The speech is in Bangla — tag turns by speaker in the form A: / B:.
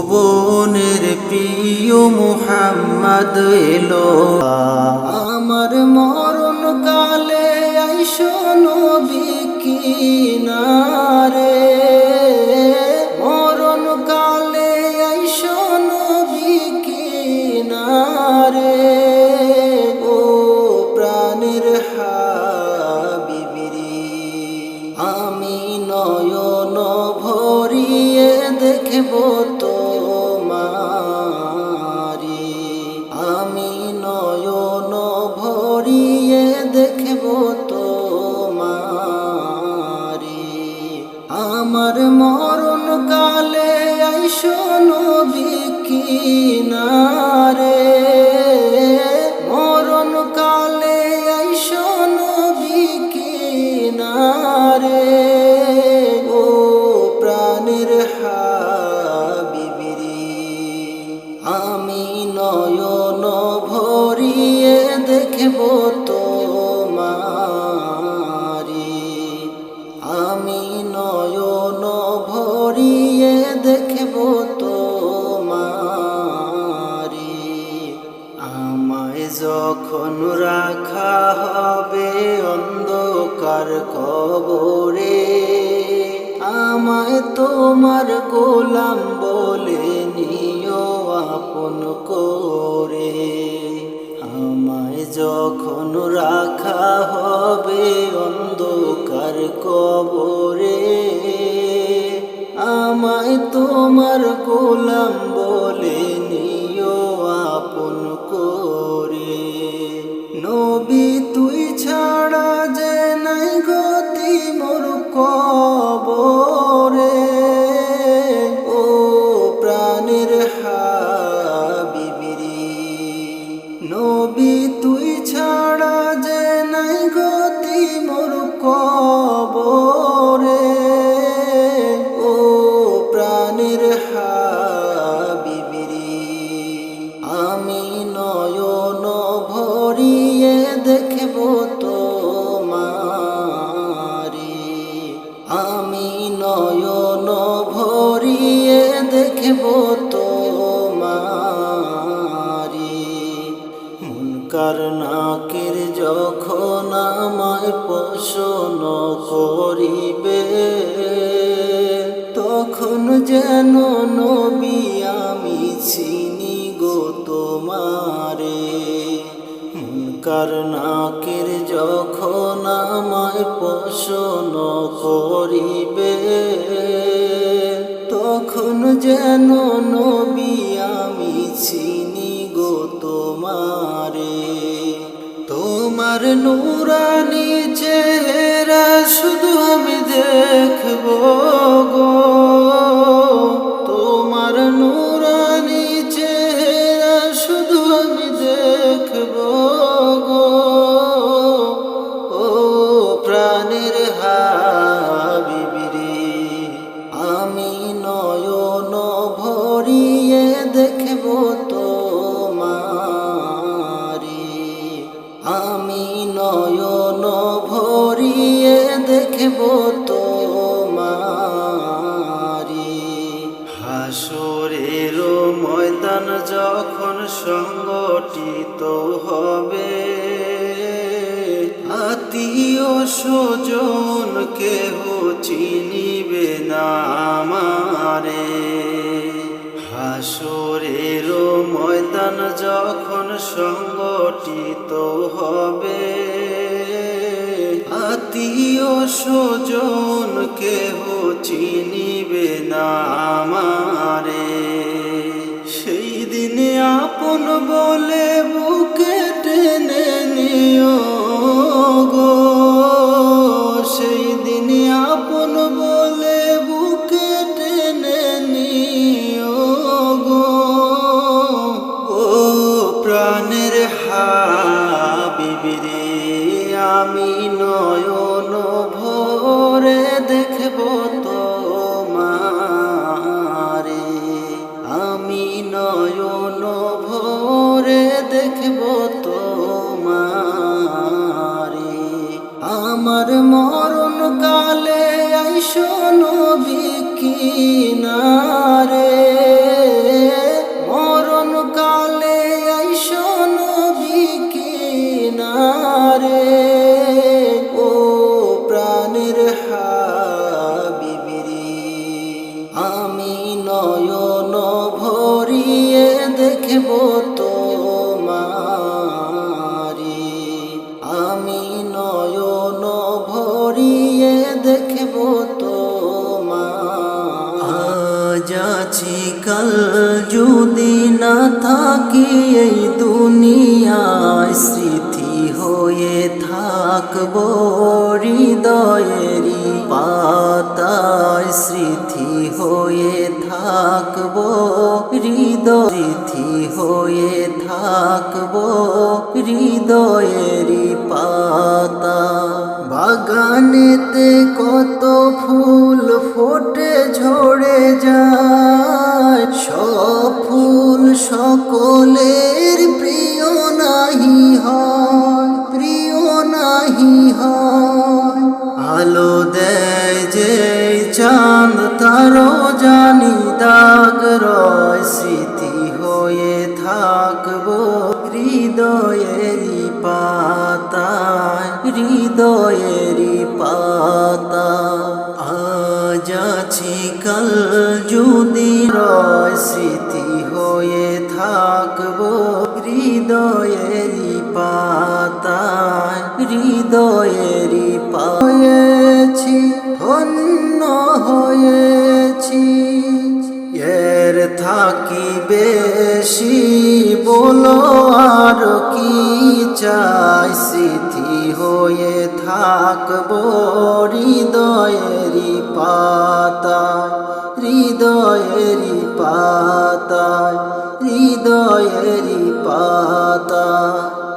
A: ভুবনের প্রিয় মুহাম্মদ এলো। আমার মরণ কালে আইসো নবী কিনারে। মরণ কালে আইসো নবী কিনারে। ও প্রাণের হাবিবিরি আমি নয়ন ভরিয়ে দেখব দেখব তোমারি। আমি নয়ন ভরিয়ে দেখব তোমারি। আমায় যখন রাখা হবে অন্ধকার কবরে, আমায় তোমার গোলাম বলে নিও আপন করে। যখন রাখা হবে অন্ধকার কবরে আমায় তোমার গোলাম আমি নয়ন ভরিয়ে দেখব তোমারি। মুনকার নাকের যখন আমায় পোষণ করিবে, তখন যেন নবী আমি চিনি গো তোমারে। মুনকার নাকের যখন আমায় পোষণ করিবে, তখন যেন নবী আমি চিনি গো তোমারে। তোমার নুরানি চেহারা শুধু আমি দেখব গো। দেখব তোমারি। হাসরের ময়দান যখন সংগঠিত হবে, আত্মীয় স্বজন কেহ চিনিবে না আমারে। হাসরের ময়দান যখন সংগঠিত হবে আত্মীয় স্বজন কেহ চিনিবে না আমারে। সেই দিনে আপন বলে বুকে টেনে নিও গো। দেখব তো তোমারে। আমি নয়ন ভোরে দেখব তো তোমারে। আমার মরণ কালে আইসো নবী কিনারে। মরণ কালে আইসো নবী না না থাকি এই দুনিয়ায়, স্মৃতি হয়ে থাকব হৃদয়েরই পাতায়, স্মৃতি হয়ে থাকব হৃদয়, স্মৃতি হয়ে থাকব হৃদয়েরই পাতা। বাগানেতে কত ফুল ফোটে, ঝরে যায়। কাল হয়ে থাকব হৃদয়েরই পাতায় হৃদয়েরই পাতায় হৃদয়েরই পাতায়।